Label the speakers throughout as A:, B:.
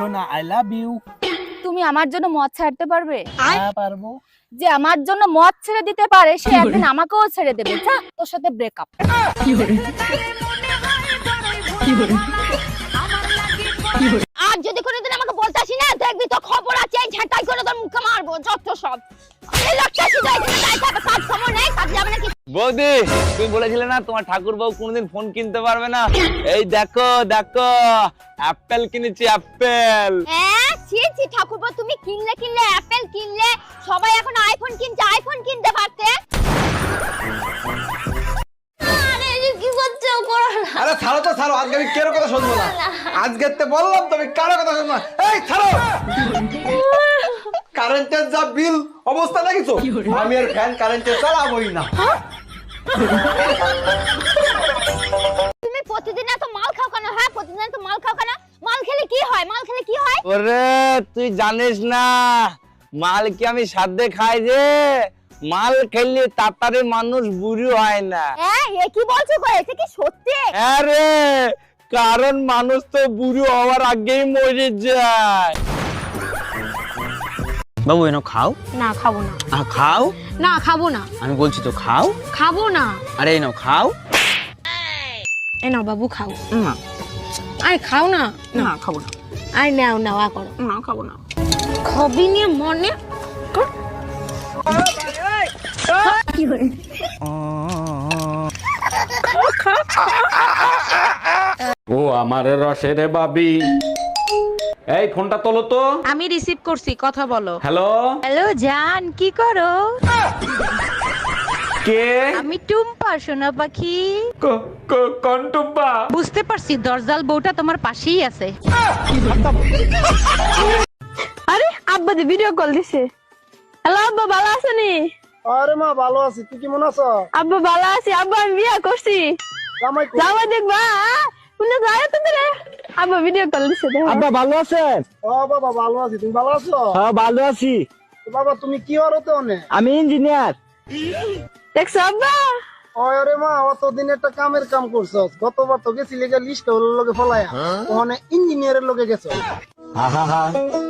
A: সোনা I love you
B: তুমি আমার জন্য মদ ছাড়তে পারবে
A: হ্যাঁ পারব
B: যে আমার জন্য মদ ছেড়ে দিতে পারে সে একদিন আমাকেও ছেড়ে দেবে যা তোর সাথে ব্রেকআপ আর যদি কোনোদিন আমাকে বলতে আসি না দেখবি তো খবর আছে ঝাঁটাই করে তোর মুখে মারবো যত সব এই লোকটা শুধু এখানে দাঁড়িয়ে
C: বৌদি তুমি বলেছিলে না তোমার ঠাকুর বউ কোনোদিন ফোন কিনতে পারবে না? এই দেখো দেখো অ্যাপেল কিনেছি অ্যাপেল
B: হ্যাঁ ছি ছি ঠাকুরপো তুমি কিনলে কিনলে অ্যাপেল কিনলে সবাই এখন আইফোন কিনছে আইফোন কিনতে পারতে। আরে কি করছ? করো
D: আরে ছাড়ো তো ছাড়ো আজকে আমি কেরো কথা শুনব না? আজকে তো বললাম তুমি কারও কথা শুনব না। এই ছাড়ো! কারেন্টের যা বিল অবস্থা দেখিছো? আমি আর ফ্যান কারেন্টে চালাবোই না।
B: তুমি প্রতিদিন এত মাল খাও কেন? হ্যাঁ প্রতিদিন এত মাল খাও কেন? মাল খেলে কি হয়? মাল খেলে কি হয়?
C: ওরে তুই জানিস না মাল কি আমি সাধ্যে খাই যে? মাল খেললে তাড়াতাড়ি মানুষ বুড়ি হয় না।
B: হ্যাঁ এ কি বলছো গো? এটা কি সত্যি?
C: আরে কারণ মানুষ তো বুড়ি হওয়ার আগেই মরে যায়।
A: বাবু এনো খাও।
E: না খাব না।
A: আহ, খাও?
E: না খাব না।
A: আমি বলছি তো খাও।
E: খাব না।
A: আরে এনো খাও।
E: এ নাও বাবু খাও।
A: না।
E: আরে খাও না।
A: না খাব না।
E: আরে নাও নাও আ করো।
A: না খাব না।
E: খবি নিয়ে মনে কর।
F: ও আমার রসের বাবি। এই ফোনটা তোলো তো।
E: আমি রিসিভ করছি কথা বলো।
F: হ্যালো
E: হ্যালো জান কি করো?
F: কে?
E: আমি টুম্পা সোনা পাখি।
F: ক- ক- কন্টুব্বা
E: বুঝতে পারছি দরজাল বউটা তোমার পাশেই আছে।
G: আরে আব্বা দি ভিডিও কল দিছে। হ্যালো আব্বা ভালো আছেনি
D: আরে মা ভালো আছি। তুই কেমন আছো?
G: আব্বা ভালো আছি। আব্বা আমি বিয়া করছি।
D: জামাই
G: যাওয়া দেখবা শুনে যায় তো রে আব্বা ভিডিও কল দিছে
A: আব্বা ভালো আছেন?
D: ও বাবা ভালো আছি। তুমি ভালো আছো?
A: হ্যাঁ ভালো আছি।
D: বাবা তুমি কি আর অনে
A: আমি ইঞ্জিনিয়ার
G: দেখছ আব্বা?
D: ওরে মা অতদিন একটা কামের কাম করছ গতবার তো গেছিলে লিস্ট হলো লগে ফলায়া। ওখানে ইঞ্জিনিয়ারের লগে গেছো।
B: আহা গো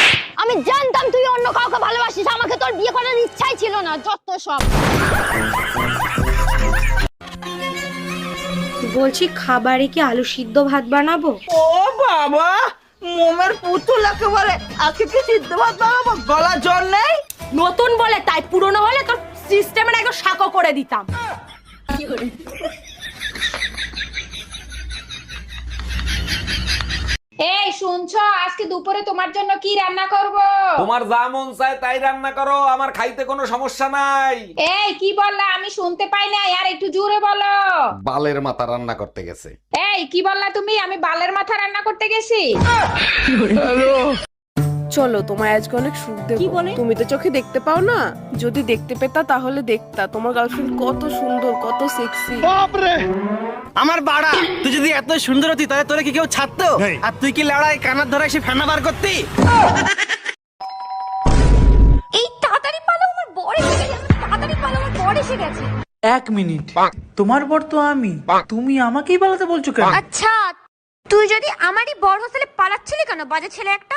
B: আমি জানতাম তুই অন্য কাউকে ভালোবাসিস আমাকে তোর বিয়ে করার ইচ্ছাই ছিল না যত সব।
E: বলছি খাবারে কি আলু সিদ্ধ ভাত বানাবো?
H: ও বাবা মোমের পুতুল একেবারে আজকে কি সিদ্ধ ভাত বানাবো? গলা জ্বর নেই?
E: নতুন বলে তাই পুরনো হলে তোর সিস্টেমের একদম সাকো করে দিতাম।
I: এই শুনছো? আজকে দুপুরে তোমার জন্য কি রান্না করব?
F: তোমার যা মন চায় তাই রান্না করো আমার খাইতে কোনো সমস্যা নাই।
I: এই কি বললা? আমি শুনতে পাই না আর একটু জোরে বলো।
F: বালের মাথা রান্না করতে গেছে।
I: এই কি বললা তুমি? আমি বালের মাথা রান্না করতে গেছি।
G: চলো তোমায় আজকে অনেক সুখ দেবো।
E: কি বলে?
G: তুমি তো চোখে দেখতে পাও না? যদি দেখতে পেতা তাহলে দেখতা। তোমার গার্লফ্রেন্ড কত সুন্দর কত সেক্সি
A: আমার বাড়া তুই যদি এত সুন্দর হতি তাহলে তোরে কি কেউ ছাড়তো? আর তুই কি লড়াই কানার ধরে এসে ফেনা বার করতি?
B: এই তাড়াতাড়ি পালো আমার বড় এসে গেছে তাড়াতাড়ি পালো আমার বড় এসে গেছে।
H: এক মিনিট তোমার বর তো আমি। তুমি আমাকেই পালাতে বলছো কেন?
B: আচ্ছা তুই যদি আমারই বড় হোস্টেলে পালাচ্ছিলি কেন বাজে ছেলে একটা?